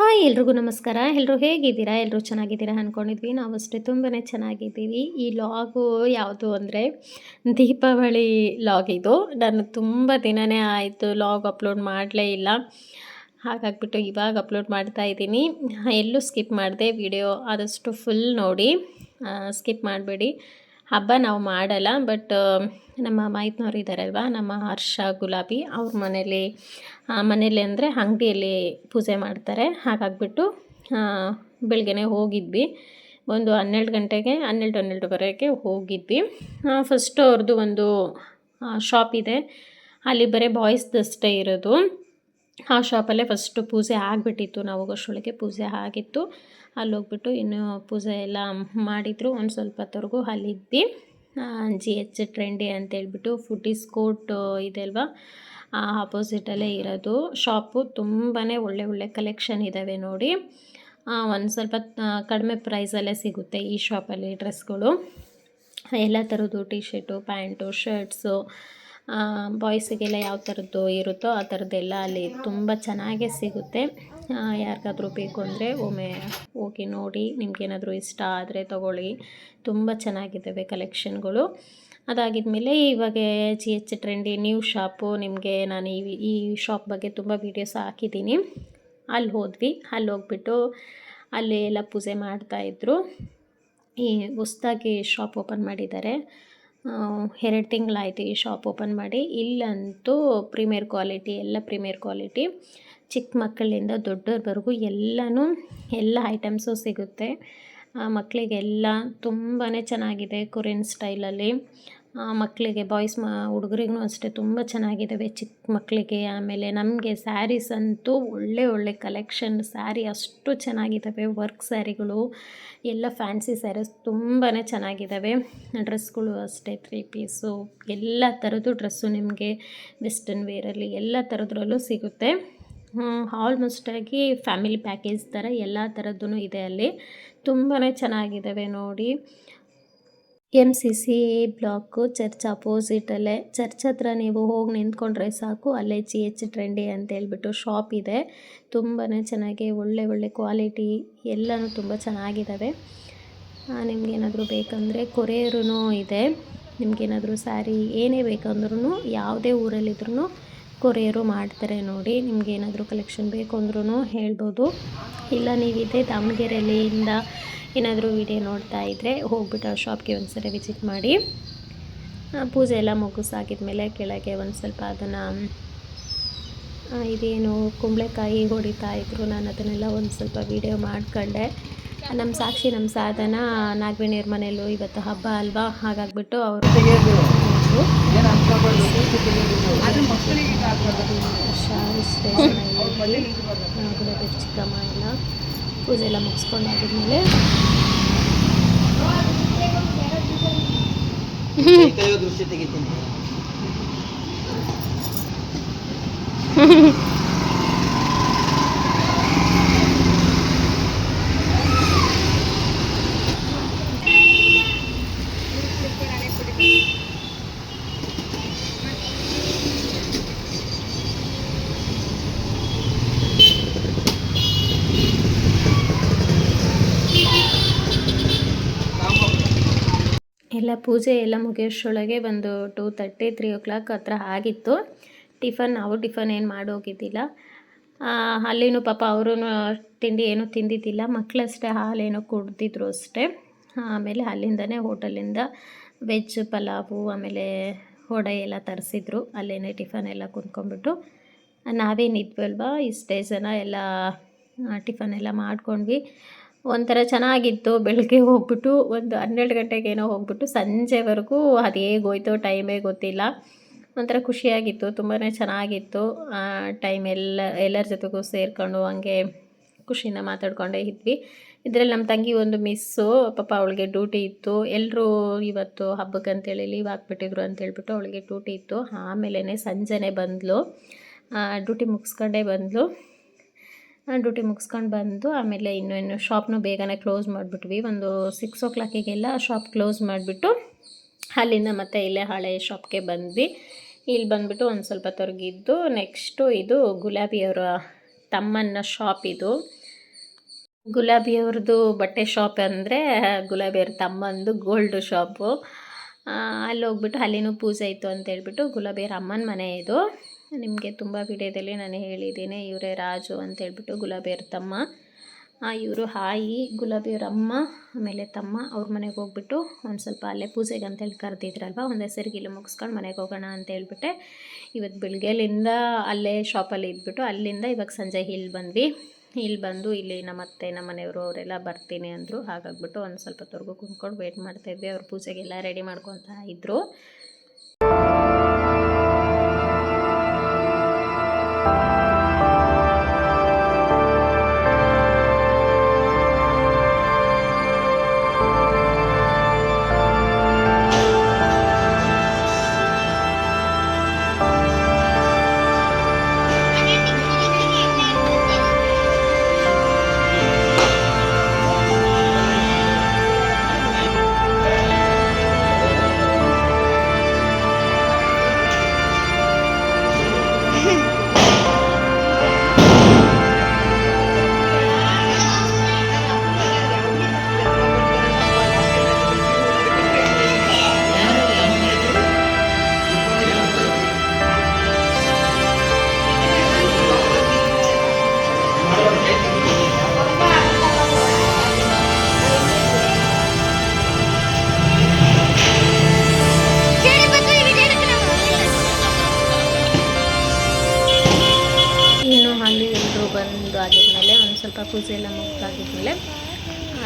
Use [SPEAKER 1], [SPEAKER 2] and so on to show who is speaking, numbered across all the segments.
[SPEAKER 1] Hi ಎಲ್ರಿಗೂ ನಮಸ್ಕಾರ. ಎಲ್ಲರೂ ಹೇಗಿದ್ದೀರಾ? ಎಲ್ಲರೂ ಚೆನ್ನಾಗಿದ್ದೀರಾ ಅಂದ್ಕೊಂಡಿದ್ವಿ ನಾವು ಅಷ್ಟೇ ತುಂಬಾ ಚೆನ್ನಾಗಿದ್ದೀವಿ. ಈ ಲಾಗು ಯಾವುದು ಅಂದರೆ ದೀಪಾವಳಿ ಲಾಗ್ ಇದು. ನಾನು ತುಂಬ ದಿನವೇ ಆಯಿತು ಲಾಗ್ ಅಪ್ಲೋಡ್ ಮಾಡಲೇ ಇಲ್ಲ. ಹಾಗಾಗ್ಬಿಟ್ಟು ಇವಾಗ ಅಪ್ಲೋಡ್ ಮಾಡ್ತಾ ಇದ್ದೀನಿ. ಎಲ್ಲೂ ಸ್ಕಿಪ್ ಮಾಡಿದೆ ವಿಡಿಯೋ ಆದಷ್ಟು ಫುಲ್ ನೋಡಿ. ಸ್ಕಿಪ್ ಮಾಡಬೇಡಿ. ಹಬ್ಬ ನಾವು ಮಾಡಲ್ಲ ಬಟ್ ನಮ್ಮ ಮೈತ್ನವ್ರು ಇದ್ದಾರಲ್ವ ನಮ್ಮ ಹರ್ಷ, ಗುಲಾಬಿ ಅವ್ರ ಮನೇಲಿ ಮನೇಲಿ ಅಂದರೆ ಅಂಗಡಿಯಲ್ಲಿ ಪೂಜೆ ಮಾಡ್ತಾರೆ. ಹಾಗಾಗ್ಬಿಟ್ಟು ಬೆಳಗ್ಗೆನೆ ಹೋಗಿದ್ವಿ. ಒಂದು ಹನ್ನೆರಡು ಗಂಟೆಗೆ, ಹನ್ನೆರಡು ಹನ್ನೆರಡುವರೆಗೆ ಹೋಗಿದ್ವಿ. ಫಸ್ಟು ಅವ್ರದ್ದು ಒಂದು ಶಾಪ್ ಇದೆ. ಅಲ್ಲಿ ಬರೀ ಬಾಯ್ಸ್ದಷ್ಟೇ ಇರೋದು. ಆ ಶಾಪಲ್ಲೇ ಫಸ್ಟು ಪೂಜೆ ಆಗಿಬಿಟ್ಟಿತ್ತು. ನಾವು ಹೋಗೋಷ್ಟೊಳಗೆ ಪೂಜೆ ಆಗಿತ್ತು. ಅಲ್ಲಿ ಹೋಗ್ಬಿಟ್ಟು ಇನ್ನು ಪೂಜೆ ಎಲ್ಲ ಮಾಡಿದರು. ಒಂದು ಸ್ವಲ್ಪ ಹೊತ್ತವರೆಗೂ ಅಲ್ಲಿದ್ವಿ ಜಿ ಎಚ್ ಟ್ರೆಂಡಿ ಅಂತೇಳ್ಬಿಟ್ಟು ಫುಡ್ಡೀಸ್ ಕೋರ್ಟ್ ಇದೆ ಅಲ್ವಾ ಆಪೋಸಿಟಲ್ಲೇ ಇರೋದು. ಶಾಪು ತುಂಬಾ ಒಳ್ಳೆ ಒಳ್ಳೆ ಕಲೆಕ್ಷನ್ ಇದ್ದಾವೆ ನೋಡಿ. ಒಂದು ಸ್ವಲ್ಪ ಕಡಿಮೆ ಪ್ರೈಸಲ್ಲೇ ಸಿಗುತ್ತೆ ಈ ಶಾಪಲ್ಲಿ ಡ್ರೆಸ್ಗಳು ಎಲ್ಲ ಥರದ್ದು ಟಿ ಶರ್ಟು ಪ್ಯಾಂಟು ಶರ್ಟ್ಸು ಬಾಯ್ಸಿಗೆಲ್ಲ ಯಾವ ಥರದ್ದು ಇರುತ್ತೋ ಆ ಥರದ್ದೆಲ್ಲ ಅಲ್ಲಿ ತುಂಬ ಚೆನ್ನಾಗೇ ಸಿಗುತ್ತೆ. ಯಾರಿಗಾದರೂ ಬೇಕು ಅಂದರೆ ಒಮ್ಮೆ ಹೋಗಿ ನೋಡಿ. ನಿಮಗೇನಾದರೂ ಇಷ್ಟ ಆದರೆ ತೊಗೊಳ್ಳಿ. ತುಂಬ ಚೆನ್ನಾಗಿದ್ದಾವೆ ಕಲೆಕ್ಷನ್ಗಳು ಅದಾಗಿದ್ಮೇಲೆ ಇವಾಗ G H trendy new shop ನಿಮಗೆ ನಾನು ಈ ಈ ಶಾಪ್ ಬಗ್ಗೆ ತುಂಬ ವೀಡಿಯೋಸ್ ಹಾಕಿದ್ದೀನಿ. ಅಲ್ಲಿ ಹೋದ್ವಿ. ಅಲ್ಲಿ ಹೋಗ್ಬಿಟ್ಟು ಅಲ್ಲಿ ಎಲ್ಲ ಪೂಜೆ ಮಾಡ್ತಾಯಿದ್ರು ಈ ಹೊಸ್ದಾಗಿ ಶಾಪ್ ಓಪನ್ ಮಾಡಿದ್ದಾರೆ. ಎರಡು ತಿಂಗಳಾಯ್ತು ಈ ಶಾಪ್ ಓಪನ್ ಮಾಡಿ. ಇಲ್ಲಂತೂ ಪ್ರೀಮಿಯರ್ ಕ್ವಾಲಿಟಿ ಎಲ್ಲ ಪ್ರೀಮಿಯರ್ ಕ್ವಾಲಿಟಿ ಚಿಕ್ಕ ಮಕ್ಕಳಿಂದ ದೊಡ್ಡವ್ರವರೆಗೂ ಎಲ್ಲನೂ, ಎಲ್ಲ ಐಟಮ್ಸು ಸಿಗುತ್ತೆ. ಮಕ್ಕಳಿಗೆಲ್ಲ ತುಂಬಾ ಚೆನ್ನಾಗಿದೆ ಕೊರಿಯನ್ ಸ್ಟೈಲಲ್ಲಿ ಮಕ್ಕಳಿಗೆ ಬಾಯ್ಸ್ ಮ ಹುಡುಗರಿಗೂ ಅಷ್ಟೇ ತುಂಬ ಚೆನ್ನಾಗಿದ್ದಾವೆ ಚಿಕ್ಕ ಮಕ್ಕಳಿಗೆ ಆಮೇಲೆ ನಮಗೆ ಸ್ಯಾರೀಸ್ ಅಂತೂ ಒಳ್ಳೆ ಒಳ್ಳೆ ಕಲೆಕ್ಷನ್ ಸ್ಯಾರಿ ಅಷ್ಟು ಚೆನ್ನಾಗಿದ್ದಾವೆ ವರ್ಕ್ ಸ್ಯಾರಿಗಳು ಎಲ್ಲ ಫ್ಯಾನ್ಸಿ ಸ್ಯಾರೀಸ್ ತುಂಬಾ ಚೆನ್ನಾಗಿದ್ದಾವೆ ಡ್ರೆಸ್ಗಳು ಅಷ್ಟೇ ತ್ರೀ ಪೀಸು ಎಲ್ಲ ಥರದ್ದು ಡ್ರೆಸ್ಸು ನಿಮಗೆ ವೆಸ್ಟರ್ನ್ ವೇರಲ್ಲಿ ಎಲ್ಲ ಥರದ್ರಲ್ಲೂ ಸಿಗುತ್ತೆ. ಆಲ್ಮೋಸ್ಟಾಗಿ ಫ್ಯಾಮಿಲಿ ಪ್ಯಾಕೇಜ್ ಥರ ಎಲ್ಲ ಥರದ್ದು ಇದೆ ಅಲ್ಲಿ. ತುಂಬಾ ಚೆನ್ನಾಗಿದ್ದಾವೆ ನೋಡಿ. M C C A block, church ಅಪೋಸಿಟಲ್ಲೇ church ಹತ್ರ ನೀವು ಹೋಗಿ ನಿಂತ್ಕೊಂಡ್ರೆ ಸಾಕು, ಅಲ್ಲೇ ಜಿ ಎಚ್ ಟ್ರೆಂಡಿ ಅಂತ ಹೇಳ್ಬಿಟ್ಟು ಶಾಪ್ ಇದೆ. ತುಂಬಾ ಚೆನ್ನಾಗಿ ಒಳ್ಳೆ ಒಳ್ಳೆ ಕ್ವಾಲಿಟಿ ಎಲ್ಲನೂ ತುಂಬ ಚೆನ್ನಾಗಿದ್ದಾವೆ ನಿಮಗೇನಾದರೂ ಬೇಕಂದರೆ ಕೊರಿಯರೂ ಇದೆ. ನಿಮಗೇನಾದರೂ ಸ್ಯಾರಿ ಏನೇ ಬೇಕಂದ್ರೂ ಯಾವುದೇ ಊರಲ್ಲಿದ್ರೂ ಕೊರಿಯರು ಮಾಡ್ತಾರೆ ನೋಡಿ. ನಿಮ್ಗೆ ಏನಾದರೂ ಕಲೆಕ್ಷನ್ ಬೇಕು ಅಂದ್ರೂ ಹೇಳ್ಬೋದು. ಇಲ್ಲ, ನೀವಿದೆ ದಾವಣಗೆರೆಯಲ್ಲಿಂದ ಏನಾದರೂ ವಿಡಿಯೋ ನೋಡ್ತಾ ಇದ್ದರೆ ಹೋಗ್ಬಿಟ್ಟು ಆ ಶಾಪ್ಗೆ ಒಂದು ಸರಿ ವಿಸಿಟ್ ಮಾಡಿ ಪೂಜೆ ಎಲ್ಲ ಮುಗಿಸಾಗಿದ್ಮೇಲೆ ಕೆಳಗೆ ಒಂದು ಸ್ವಲ್ಪ ಅದನ್ನು ಇದೇನು ಕುಂಬಳಕಾಯಿ ಹೊಡಿತಾ ಇದ್ರು. ನಾನು ಅದನ್ನೆಲ್ಲ ಒಂದು ಸ್ವಲ್ಪ ವೀಡಿಯೋ ಮಾಡ್ಕೊಂಡೆ. ನಮ್ಮ ಸಾಕ್ಷಿ ನಮ್ಮ ಸಾಧನ ನಾಗವೇಣಿಯವ್ರ ಮನೆಯಲ್ಲೂ ಇವತ್ತು ಹಬ್ಬ ಅಲ್ವಾ? ಹಾಗಾಗ್ಬಿಟ್ಟು ಅವರು ಚಿಕ್ಕಮ್ಮ ಎಲ್ಲ. ಪೂಜೆ ಎಲ್ಲ ಮುಗಿಸ್ಕೊಂಡಾಗಿದ್ಮೇಲೆ
[SPEAKER 2] ದೃಶ್ಯ
[SPEAKER 1] ಎಲ್ಲ ಪೂಜೆ ಎಲ್ಲ ಮುಗಿಯೋಷ್ಟರೊಳಗೆ ಒಂದು two thirty, three o'clock ಹತ್ರ ಆಗಿತ್ತು. ಟಿಫನ್, ನಾವು ಟಿಫನ್ ಏನು ಮಾಡೋಗಿದ್ದಿಲ್ಲ ಅಲ್ಲಿನೂ ಪಾಪ ಅವರು ತಿಂಡಿ ಏನೂ ತಿಂದಿದ್ದಿಲ್ಲ. ಮಕ್ಕಳಷ್ಟೇ ಹಾಲೇನೋ ಕುಡ್ದಿದ್ರು ಅಷ್ಟೇ. ಆಮೇಲೆ ಅಲ್ಲಿಂದನೇ ಹೋಟೆಲಿಂದ ವೆಜ್, ಪಲಾವು, ಆಮೇಲೆ ವಡೆ ಎಲ್ಲ ತರಿಸಿದ್ರು. ಅಲ್ಲೇ ಟಿಫನ್ ಎಲ್ಲ ಕುಂತ್ಕೊಂಡ್ಬಿಟ್ಟು. ನಾವೇನಿದ್ವಲ್ವ, ಇಷ್ಟೇ ಜನ ಎಲ್ಲ ಟಿಫನ್ ಎಲ್ಲ ಮಾಡ್ಕೊಂಡ್ವಿ. ಒಂಥರ ಚೆನ್ನಾಗಿತ್ತು. ಬೆಳಗ್ಗೆ ಹೋಗ್ಬಿಟ್ಟು ಒಂದು ಹನ್ನೆರಡು ಗಂಟೆಗೇನೋ ಹೋಗ್ಬಿಟ್ಟು ಸಂಜೆವರೆಗೂ ಅದು ಹೇಗೆ ಹೋಯ್ತೋ ಟೈಮೇ ಗೊತ್ತಿಲ್ಲ. ಒಂಥರ ಖುಷಿಯಾಗಿತ್ತು. ತುಂಬಾ ಚೆನ್ನಾಗಿತ್ತು. ಟೈಮ್ ಎಲ್ಲ, ಎಲ್ಲರ ಜೊತೆಗೂ ಸೇರಿಕೊಂಡು ಹಂಗೆ ಖುಷಿಯಿಂದ ಮಾತಾಡ್ಕೊಂಡೇ ಇದ್ವಿ. ಇದರಲ್ಲಿ ನಮ್ಮ ತಂಗಿ ಒಂದು ಮಿಸ್ಸು ಪಾಪ ಅವಳಿಗೆ ಡ್ಯೂಟಿ ಇತ್ತು. ಎಲ್ಲರೂ ಇವತ್ತು ಹಬ್ಬಕ್ಕೆ ಅಂತೇಳಿ ಲೀವ್ ಹಾಕ್ಬಿಟ್ಟಿದ್ರು ಅಂತೇಳ್ಬಿಟ್ಟು ಅವಳಿಗೆ ಡ್ಯೂಟಿ ಇತ್ತು. ಆಮೇಲೆ ಸಂಜೆನೇ ಬಂದಳು ಡ್ಯೂಟಿ ಮುಗಿಸ್ಕೊಂಡೇ ಬಂದಳು ಡ್ಯೂಟಿ ಮುಗಿಸ್ಕೊಂಡು ಬಂದು ಆಮೇಲೆ ಇನ್ನೂ ಇನ್ನು ಶಾಪ್ನು ಬೇಗನೆ ಕ್ಲೋಸ್ ಮಾಡಿಬಿಟ್ವಿ. ಒಂದು ಸಿಕ್ಸ್ ಓ ಕ್ಲಾಕಿಗೆಲ್ಲ ಶಾಪ್ ಕ್ಲೋಸ್ ಮಾಡಿಬಿಟ್ಟು ಅಲ್ಲಿಂದ ಮತ್ತೆ ಇಲ್ಲೇ ಹಳೆ ಶಾಪ್ಗೆ ಬಂದ್ವಿ. ಇಲ್ಲಿ ಬಂದುಬಿಟ್ಟು ಒಂದು ಸ್ವಲ್ಪ ತೊರಗಿದ್ದು ನೆಕ್ಸ್ಟು ಇದು ಗುಲಾಬಿಯವರ ತಮ್ಮನ ಶಾಪ್ ಇದು. ಗುಲಾಬಿಯವ್ರದ್ದು ಬಟ್ಟೆ ಶಾಪ್ ಅಂದರೆ ಗುಲಾಬಿಯವ್ರ ತಮ್ಮಂದು ಗೋಲ್ಡ್ ಶಾಪು ಅಲ್ಲಿ ಹೋಗ್ಬಿಟ್ಟು ಅಲ್ಲಿನೂ ಪೂಜೆ ಇತ್ತು ಅಂತ ಹೇಳ್ಬಿಟ್ಟು ಗುಲಾಬಿ ಅವ್ರ ಅಮ್ಮನ ಮನೆ ಇದು. ನಿಮಗೆ ತುಂಬ ವಿಡಿಯೋದಲ್ಲಿ ನಾನು ಹೇಳಿದ್ದೀನಿ, ಇವರೇ ರಾಜು ಅಂತ ಹೇಳ್ಬಿಟ್ಟು ಗುಲಾಬಿ ಅವ್ರ ತಮ್ಮ. ಇವರು ಹಾಯಿ, ಗುಲಾಬಿ ಅವ್ರ ಅಮ್ಮ, ಆಮೇಲೆ ತಮ್ಮ ಅವ್ರ ಮನೆಗೆ ಹೋಗ್ಬಿಟ್ಟು ಒಂದು ಸ್ವಲ್ಪ ಅಲ್ಲೇ ಪೂಜೆಗೆ ಅಂತೇಳಿ ಕರೆದಿದ್ರಲ್ವ, ಒಂದು ಇಲ್ಲಿ ಮುಗಿಸ್ಕೊಂಡು ಮನೆಗೆ ಹೋಗೋಣ ಅಂತ ಹೇಳ್ಬಿಟ್ಟೆ ಇವತ್ತು ಬೆಳಗ್ಗೆಲಿಂದ ಅಲ್ಲೇ ಶಾಪಲ್ಲಿ ಇದ್ಬಿಟ್ಟು ಅಲ್ಲಿಂದ ಇವಾಗ ಸಂಜೆ ಇಲ್ಲಿ ಬಂದ್ವಿ. ಇಲ್ಲಿ ಬಂದು ಇಲ್ಲಿ ನಮ್ಮ ಅತ್ತೆ, ನಮ್ಮ ಮನೆಯವರು ಅವರೆಲ್ಲ ಬರ್ತೀನಿ ಅಂದರು ಹಾಗಾಗ್ಬಿಟ್ಟು ಒಂದು ಸ್ವಲ್ಪ ಹೊತ್ತವರೆಗೂ ಕುಂತ್ಕೊಂಡು ವೇಟ್ ಮಾಡ್ತಾಯಿದ್ವಿ ಅವ್ರ ಪೂಜೆಗೆಲ್ಲ ರೆಡಿ ಮಾಡ್ಕೊತಾ ಇದ್ದರು ಬಂದು ಆಗಿದ್ಮೇಲೆ ಒಂದು ಸ್ವಲ್ಪ ಪೂಜೆ ಎಲ್ಲ ಮುಗ್ದಾಗಿದ್ಮೇಲೆ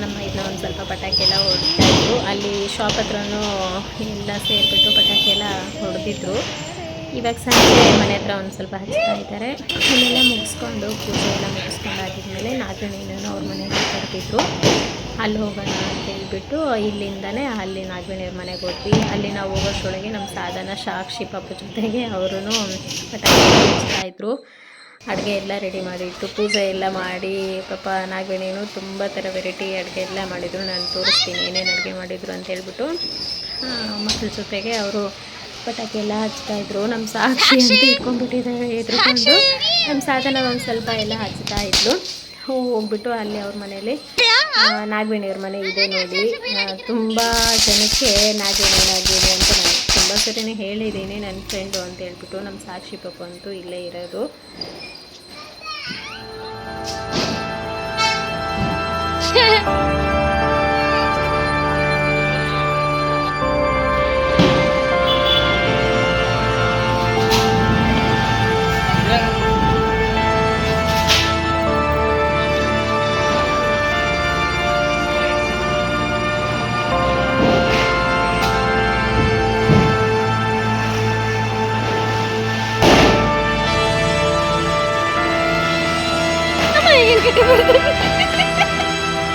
[SPEAKER 1] ನಮ್ಮ ಇದನ್ನ ಒಂದು ಸ್ವಲ್ಪ ಪಟಾಕಿ ಎಲ್ಲ ಹೊಡಿತಾ ಇದ್ರು. ಅಲ್ಲಿ ಶಾಪ್ ಹತ್ರನೂ ಎಲ್ಲ ಸೇರಿಬಿಟ್ಟು ಪಟಾಕಿ ಎಲ್ಲ ಹೊಡೆದಿದ್ರು. ಇವಾಗ ಸಂಜೆ ಮನೆ ಹತ್ರ ಒಂದು ಸ್ವಲ್ಪ ಹಚ್ತಾ ಇದ್ದಾರೆ. ಆಮೇಲೆ ಮುಗಿಸ್ಕೊಂಡು ಪೂಜೆ ಎಲ್ಲ ಮುಗಿಸ್ಕೊಂಡು ಆಗಿದ್ಮೇಲೆ ನಾಗವೇಣಿಯನ್ನು ಅವ್ರ ಮನೆಗೆ ಕರೆದಿದ್ರು. ಅಲ್ಲಿ ಹೋಗೋಣ ಅಂತ ಹೇಳ್ಬಿಟ್ಟು ಇಲ್ಲಿಂದನೇ ಅಲ್ಲಿ ನಾಗವೇಣಿಯವ್ರ ಮನೆಗೆ ಹೋದ್ವಿ. ಅಲ್ಲಿ ನಾವು ಹೋಗೋಷ್ಟೊಳಗೆ ನಮ್ಮ ಸಾಧನ ಸಾಕ್ಷಿ ಪಾಪ ಜೊತೆಗೆ ಅವರು ಪಟಾಕಿ ಹಚ್ತಾ ಇದ್ರು. ಅಡುಗೆ ಎಲ್ಲ ರೆಡಿ ಮಾಡಿಟ್ಟು ಪೂಜೆ ಎಲ್ಲ ಮಾಡಿ ಪಾಪ ನಾಗವೇಣಿನೂ ತುಂಬ ಥರ ವೆರೈಟಿ ಅಡುಗೆ ಎಲ್ಲ ಮಾಡಿದರು. ನಾನು ತೋರಿಸ್ತೀನಿ ಏನೇನು ಅಡುಗೆ ಮಾಡಿದರು ಅಂತ ಹೇಳ್ಬಿಟ್ಟು. ಮಕ್ಕಳ ಜೊತೆಗೆ ಅವರು ಪಟಾಕಿ ಎಲ್ಲ ಹಚ್ತಾ ಇದ್ರು. ನಮ್ಮ ಸಾಕ್ಷಿ ಅಂತ ಇಟ್ಕೊಂಡ್ಬಿಟ್ಟಿದ್ದಾರೆ ಎದ್ರುಕೊಂಡು. ನಮ್ಮ ಸಾಧನ ಒಂದು ಸ್ವಲ್ಪ ಎಲ್ಲ ಹಚ್ತಾ ಇದ್ಲು. ಹೋಗ್ಬಿಟ್ಟು ಅಲ್ಲಿ ಅವ್ರ ಮನೇಲಿ. ನಾಗವೇಣಿಯವ್ರ ಮನೆ ಇದೆ ನೋಡಿ. ತುಂಬ ಜನಕ್ಕೆ ನಾಗವೇಣಿ ನಾಗವೇಣಿ ಅಂತ ನಾನು ತುಂಬ ಸರಿನೇ ಹೇಳಿದ್ದೀನಿ ನನ್ನ ಫ್ರೆಂಡು ಅಂತ ಹೇಳ್ಬಿಟ್ಟು. ನಮ್ಮ ಸಾಕ್ಷಿ ಪಾಪ ಅಂತೂ ಇಲ್ಲೇ ಇರೋದು.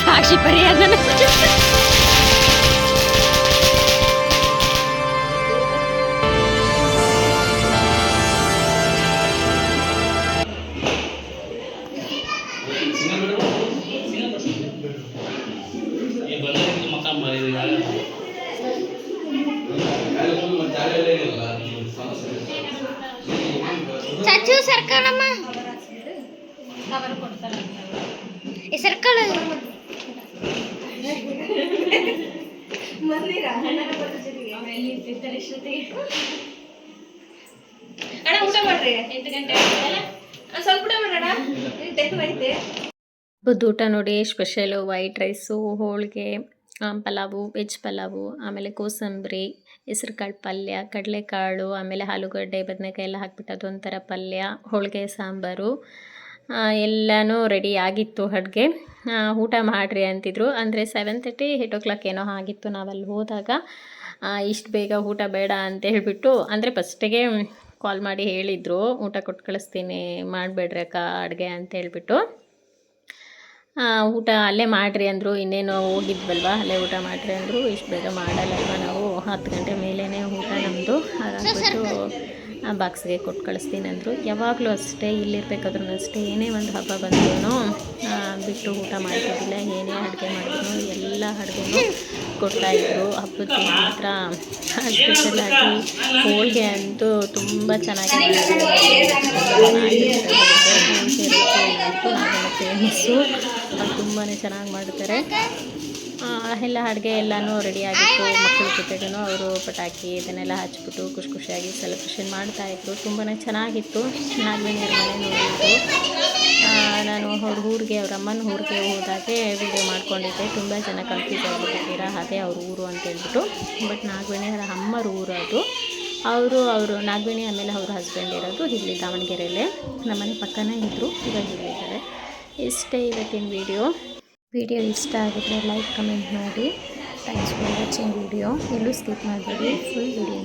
[SPEAKER 3] சாட்சி பரியாதன చచ్చు
[SPEAKER 4] సర్కారమ్మా కవర్ కొడతాను ಸರ್ಕಲ್
[SPEAKER 5] ಅಣ್ಣ ಊಟ ಮಾಡ್ರಿ. ಎಂಟು ಗಂಟೆ ಆಯ್ತಲ್ಲ? ಸ್ವಲ್ಪ ಊಟ ಮಾಡೋಣ? ಟೈಮ್ ಐತೆ
[SPEAKER 1] ಬುದ್ದು ಊಟ ನೋಡಿ ಸ್ಪೆಷಲು ವೈಟ್ ರೈಸು ಹೋಳಿಗೆ ಪಲಾವು ವೆಜ್ ಪಲಾವು ಆಮೇಲೆ ಕೋಸಂಬರಿ ಹೆಸರುಕಾಳು ಪಲ್ಯ ಕಡಲೆಕಾಳು ಆಮೇಲೆ ಆಲೂಗಡ್ಡೆ ಬದನೆಕಾಯಿ ಎಲ್ಲ ಹಾಕ್ಬಿಟ್ಟು ಅದೊಂಥರ ಪಲ್ಯ ಹೋಳಿಗೆ ಸಾಂಬಾರು. ಎಲ್ಲನೂ ರೆಡಿ ಆಗಿತ್ತು ಅಡುಗೆ. ಊಟ ಮಾಡಿರಿ ಅಂತಿದ್ರು. ಅಂದರೆ seven thirty eight o'clock ಏನೋ ಆಗಿತ್ತು ನಾವಲ್ಲಿ ಹೋದಾಗ. ಇಷ್ಟು ಬೇಗ ಊಟ ಬೇಡ ಅಂತ ಹೇಳಿಬಿಟ್ಟು, ಅಂದರೆ ಫಸ್ಟಿಗೆ ಕಾಲ್ ಮಾಡಿ ಹೇಳಿದರು. ಊಟ ಕೊಟ್ಟು ಕಳಿಸ್ತೀನಿ, ಮಾಡಬೇಡ್ರಿ ಅಕ್ಕ ಅಡುಗೆ ಅಂತ ಹೇಳಿಬಿಟ್ಟು. ಊಟ ಅಲ್ಲೇ ಮಾಡಿರಿ ಅಂದರು. ಇನ್ನೇನು ಹೋಗಿದ್ವಲ್ವ? ಅಲ್ಲೇ ಊಟ ಮಾಡಿರಿ ಅಂದರು. ಇಷ್ಟು ಬೇಗ ಮಾಡಲ್ಲಲ್ವ ನಾವು? ಹತ್ತು ಗಂಟೆ ಮೇಲೇ ಊಟ ನಮ್ಮದು ಹಾಗಾಗ್ಬಿಟ್ಟು ಆ ಬಾಕ್ಸ್ಗೆ ಕೊಟ್ಟು ಕಳಿಸ್ತೀನಿ ಅಂದರು. ಯಾವಾಗಲೂ ಅಷ್ಟೇ ಇಲ್ಲಿರ್ಬೇಕಾದ್ರೂ ಅಷ್ಟೇ ಏನೇ ಒಂದು ಹಬ್ಬ ಬಂದ್ರೂ ಬಿಟ್ಟು ಊಟ ಮಾಡ್ತಿದ್ದಿಲ್ಲ, ಏನೇ ಅಡುಗೆ ಮಾಡಿದ್ರು ಎಲ್ಲ ಅಡುಗೆನೂ ಕೊಡ್ತಾಯಿದ್ರು ಹಬ್ಬದ ಮಾತ್ರ ಸ್ಪೆಷಲಾಗಿ ಹೋಳಿಗೆ ಅಂತೂ ತುಂಬ ಚೆನ್ನಾಗಿ ಫೇಮಸ್ಸು ಅದು ತುಂಬಾ ಚೆನ್ನಾಗಿ ಮಾಡ್ತಾರೆ. ಎಲ್ಲ ಅಡುಗೆ ಎಲ್ಲನೂ ರೆಡಿ ಆಗಿತ್ತು. ಮಕ್ಕಳ ಜೊತೆಗೂ ಅವರು ಪಟಾಕಿ ಇದನ್ನೆಲ್ಲ ಹಚ್ಬಿಟ್ಟು ಖುಷಿ ಖುಷಿಯಾಗಿ ಸೆಲೆಬ್ರೇಷನ್ ಮಾಡ್ತಾಯಿದ್ರು ತುಂಬಾ ಚೆನ್ನಾಗಿತ್ತು. ನಾಗವೇಣಿಯರ ಮನೆ ನೋಡಿದ್ದು ನಾನು ಅವ್ರ ಊರಿಗೆ, ಅವ್ರ ಅಮ್ಮನ ಊರಿಗೆ ಹೋದಾಗೆ ವಿಡಿಯೋ ಮಾಡ್ಕೊಂಡಿದ್ದೆ. ತುಂಬ ಜನ ಕನ್ಫ್ಯೂಸ್ ಆಗಿಬಿಟ್ಟಿದ್ದೀರಾ? ಅದೇ ಅವ್ರ ಊರು ಅಂತ ಹೇಳ್ಬಿಟ್ಟು. ಬಟ್ ನಾಗವೇಣಿಯರ ಅಮ್ಮರ ಊರು ಅದು. ಅವರು ಅವರು ನಾಗವೇಣಿ ಆಮೇಲೆ ಅವ್ರ ಹಸ್ಬೆಂಡ್ ಇರೋದು ಇಲ್ಲಿ ದಾವಣಗೆರೆಯಲ್ಲೇ ನಮ್ಮನೆ ಪಕ್ಕನೇ ಇದ್ದರು ಇವಾಗ ಇಲ್ಲಿದ್ದಾರೆ. ಇಷ್ಟೇ ಇವತ್ತಿನ ವಿಡಿಯೋ ವಿಡಿಯೋ ಇಷ್ಟ ಆಗಿದ್ರೆ ಲೈಕ್, ಕಮೆಂಟ್ ಮಾಡಿ. ಥ್ಯಾಂಕ್ಸ್ ಫಾರ್ ವಾಚಿಂಗ್ ವಿಡಿಯೋ ಎಲ್ಲೂ ಸ್ಕಿಪ್ ಮಾಡಬೇಡಿ. Full video